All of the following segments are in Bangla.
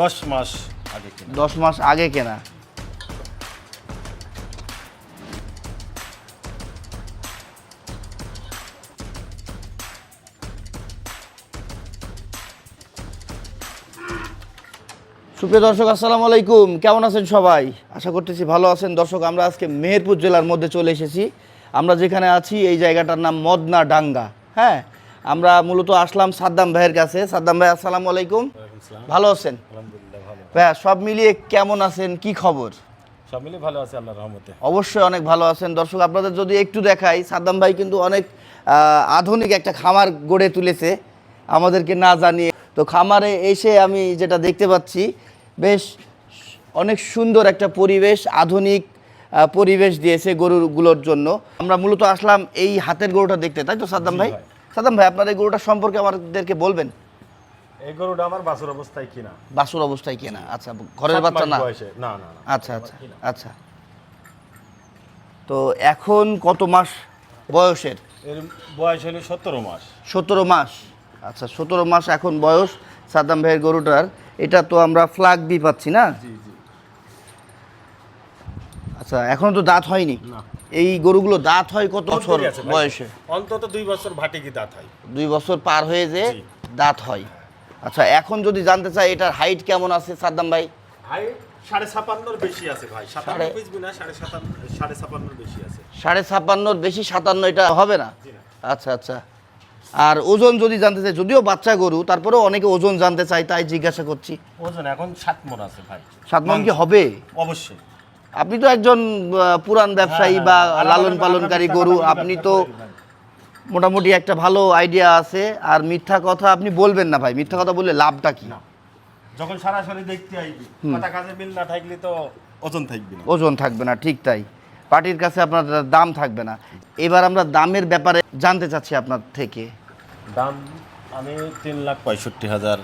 দশ মাস আগে কিনা। দশ মাস আগে কেনা। সুপ্রিয় দর্শক, আসসালামু আলাইকুম। কেমন আছেন সবাই? আশা করতেছি ভালো আছেন। দর্শক, আমরা আজকে মেহেরপুর জেলার মধ্যে চলে এসেছি। আমরা যেখানে আছি, এই জায়গাটার নাম মদনা ডাঙ্গা। হ্যাঁ আমরা মূলত আসলাম সাদ্দাম ভাইয়ের কাছে। সাদ্দাম ভাই, আসসালামু আলাইকুম। ভালো আছেন? আলহামদুলিল্লাহ ভালো। ভাইয়া সব মিলিয়ে কেমন আছেন? কি খবর? সব মিলে ভালো আছে আল্লাহর রহমতে। অবশ্যই অনেক ভালো আছেন। দর্শক আপনাদের যদি একটু দেখাই সাদ্দাম ভাই কিন্তু অনেক আহ, আধুনিক একটা খামার গড়ে তুলেছে। আমাদেরকে না জানিয়ে। তো খামারে এসে আমি যেটা দেখতে পাচ্ছি বেশ অনেক সুন্দর একটা পরিবেশ আধুনিক পরিবেশ দিয়েছে গরুগুলোর জন্য। আমরা মূলত আসলাম এই হাতের গরুটা দেখতে তাই তো সাদ্দাম ভাই? ভাই। সাদ্দাম ভাই আপনার এই গরুটা সম্পর্কে আমাদেরকে বলবেন? এই গরুটা আমার বাছুর অবস্থায় কিনা? বাসুর অবস্থায় কেনা? আচ্ছা ঘরের বাচ্চা না? না না আচ্ছা আচ্ছা আচ্ছা। তো এখন কত মাস বয়সের? এর বয়স হলো সতেরো মাস। সতেরো মাস। আচ্ছা সতেরো মাস এখন বয়স সাদ্দাম ভাইয়ের গরুটার। এটা তো আমরা ফ্লাগ বি পাচ্ছি না? আচ্ছা এখনও তো দাঁত হয়নি? এই গরুগুলো দাঁত হয় কত বছর বয়সে? অন্তত দুই বছর ভাটে কি দাঁত হয়। দুই বছর পার হয়ে যে দাঁত হয়। আচ্ছা এখন যদি জানতে চাই এটার হাইট কেমন আছে সাদ্দাম ভাই? সাড়ে ছাপান্নর বেশি আছে ভাই। সাতান্ন সাড়ে- না সাড়ে সাতান্ন সাড়ে ছাপান্নর বেশি আছে। সাড়ে ছাপ্পান্নর বেশি সাতান্ন এটা হবে না? আচ্ছা আচ্ছা। আর ওজন যদি জানতে চাই যদিও বাচ্চা গরু তারপরেও অনেকে ওজন জানতে চাই তাই জিজ্ঞাসা করছি। ওজন এখন সাত মন আছে ভাই। সাত মন কি হবে? অবশ্যই। আপনি তো একজন পুরান ব্যবসায়ী হ্যাঁ, বা হ্যাঁ। লালন পালনকারী গরু আপনি তো। মোটামুটি একটা ভালো আইডিয়া আছে। আর মিথ্যা কথা আপনি বলবেন না ভাই। মিথ্যা কথা বললে লাভটা কি? যখন সরাসরি দেখতে আইবি কথা কাজে মিল না থাকলে তো ওজন থাকবি না। ওজন থাকবে না ঠিক তাই। পার্টির কাছে আপনার দাম থাকবে না। এবার আমরা দামের ব্যাপারে জানতে চাচ্ছি আপনার থেকে। দাম আমি তিন লাখ পঁয়ষট্টি হাজার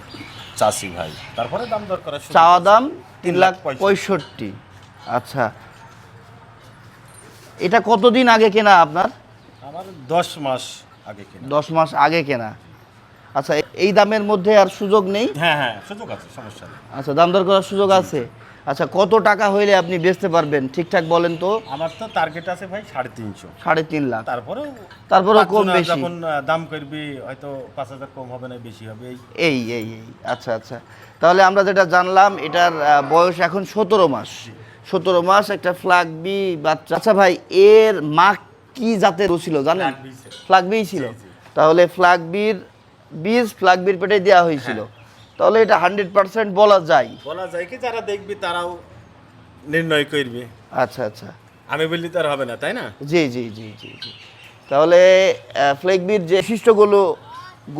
চাষি ভাই। তারপরে দাম দর করা চাওয়া দাম তিন লাখ। পঁয়ষট্টি। আচ্ছা। এটা কতদিন আগে কেনা আপনার? আমার দশ মাস আগে কিনা। দশ মাস আগে কেনা। আচ্ছা এই দামের মধ্যে আর সুযোগ নেই? হ্যাঁ হ্যাঁ সুযোগ আছে সমস্যা নেই। আচ্ছা দাম দর করার সুযোগ আছে? আচ্ছা কত টাকা হইলে আপনি বেচতে পারবেন? ঠিকঠাক বলেন তো। আমার তো টার্গেট আছে ভাই সাড়ে তিনশো। সাড়ে তিন লাখ। তারপরেও তারপরেও কম বেশি। যখন দাম করবি হয়তো পাঁচ হাজার কম হবে না বেশি হবে এই। এই এই এই আচ্ছা আচ্ছা। তাহলে আমরা যেটা জানলাম এটার বয়স এখন সতেরো মাস। সতেরো মাস একটা ফ্লাগ বি বাচ্চা। আচ্ছা ভাই এর মা কি জাতের ছিল জানেন? Flag ছিল। তাহলে ফ্লাগ বির বীজ ফ্লাগ বির পেটে দেওয়া হয়েছিল। তাহলে এটা হান্ড্রেড পার্সেন্ট বলা যায়। বলা যায় কি যারা দেখবে তারাও নির্ণয় করবে। আচ্ছা আচ্ছা। আমি বললি তো আর হবে না তাই না? জি জি জি জি জি। তাহলে ফ্লেগবির যে বৈশিষ্ট্যগুলো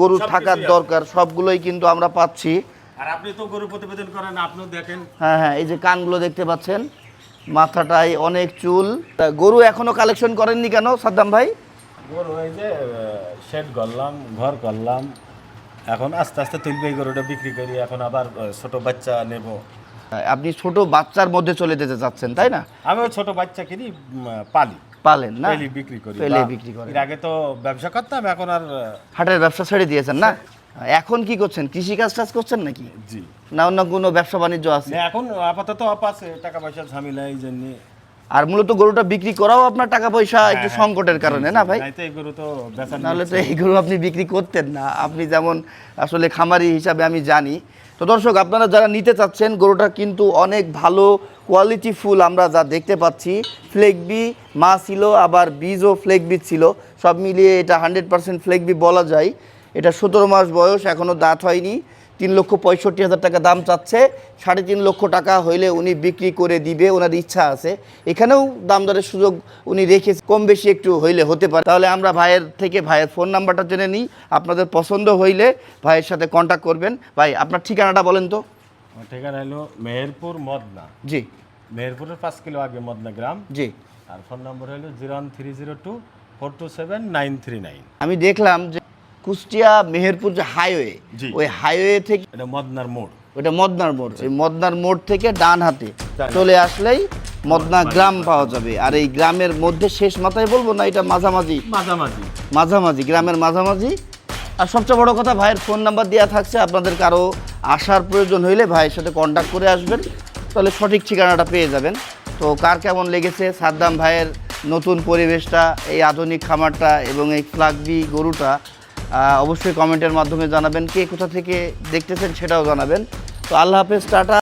গরু থাকার দরকার সবগুলোই কিন্তু আমরা পাচ্ছি। আর আপনি তো গরু প্রতিবেদন করেন আপনিও দেখেন। হ্যাঁ হ্যাঁ এই যে কানগুলো দেখতে পাচ্ছেন মাথাটায় অনেক চুল। তা গরু এখনও কালেকশন করেননি কেন সাদ্দাম ভাই? গরু এই যে শেড করলাম ঘর করলাম এখন আস্তে আস্তে তুলবে গরুটা বিক্রি করি এখন আবার ছোট বাচ্চা নেব। আপনি ছোট বাচ্চার মধ্যে চলে যেতে চাচ্ছেন তাই না? আমিও ছোট বাচ্চা কিনি পালি। পালেন না? বিক্রি করি বিক্রি। এর আগে তো ব্যবসা করতাম এখন আর হাটের ব্যবসা ছেড়ে দিয়েছেন না? এখন কি করছেন? কৃষি কাজ টাজ করছেন নাকি? জি। না অন্য কোনো ব্যবসা বাণিজ্য আছে? এখন আপাতত অপ আছে টাকা পয়সা ঝামেলা এই জন্য। আর মূলত গরুটা বিক্রি করাও আপনার টাকা পয়সা একটু সংকটের কারণে না ভাই? তো এই গরু তো বেচা নাহলে তো এই গরু আপনি বিক্রি করতেন না। আপনি যেমন আসলে খামারি হিসাবে আমি জানি। তো দর্শক আপনারা যারা নিতে চাচ্ছেন গরুটা কিন্তু অনেক ভালো কোয়ালিটি ফুল আমরা যা দেখতে পাচ্ছি। ফ্লেকবি মা ছিল আবার বীজও ফ্লেকবি ছিল। সব মিলিয়ে এটা হান্ড্রেড পার্সেন্ট ফ্লেকবি বলা যায়। এটা সতেরো মাস বয়স এখনও দাঁত হয়নি। তিন লক্ষ পঁয়ষট্টি হাজার টাকা দাম চাচ্ছে। সাড়ে তিন লক্ষ টাকা হইলে উনি বিক্রি করে দিবে ওনার ইচ্ছা আছে। এখানেও দাম দরের সুযোগ উনি রেখে কম বেশি একটু হইলে হতে পারে। তাহলে আমরা ভাইয়ের থেকে ভাইয়ের ফোন নাম্বারটা জেনে নিই। আপনাদের পছন্দ হইলে ভাইয়ের সাথে কন্ট্যাক্ট করবেন। ভাই আপনার ঠিকানাটা বলেন তো। ঠিকানা হলো মেহেরপুর মদনা। জি। মেহেরপুরের পাঁচ কিলো আগে মদনা গ্রাম। জি। আর ফোন নম্বর হলো zero one three zero two four two seven nine three nine. আমি দেখলাম যে কুষ্টিয়া মেহেরপুর যে হাইওয়ে ওই হাইওয়ে থেকে মদনার মোড়। ওটা মদনার মোড়। এই মদনার মোড় থেকে ডান হাতে চলে আসলেই মদনা গ্রাম পাওয়া যাবে। আর এই গ্রামের মধ্যে শেষ মাথায় বলব না এটা মাঝামাঝি। মাঝামাঝি। মাঝামাঝি গ্রামের মাঝামাঝি। আর সবচেয়ে বড় কথা ভাইয়ের ফোন নাম্বার দেওয়া থাকছে। আপনাদের কারও আসার প্রয়োজন হইলে ভাইয়ের সাথে কন্ট্যাক্ট করে আসবেন। তাহলে সঠিক ঠিকানাটা পেয়ে যাবেন। তো কার কেমন লেগেছে? সাদ্দাম ভাইয়ের নতুন পরিবেশটা এই আধুনিক খামারটা এবং এই ফ্লাগবি গরুটা অবশ্যই কমেন্টের মাধ্যমে জানাবেন কে কোথা থেকে দেখতেছেন সেটাও জানাবেন। তো আল্লাহ হাফেজ টাটা।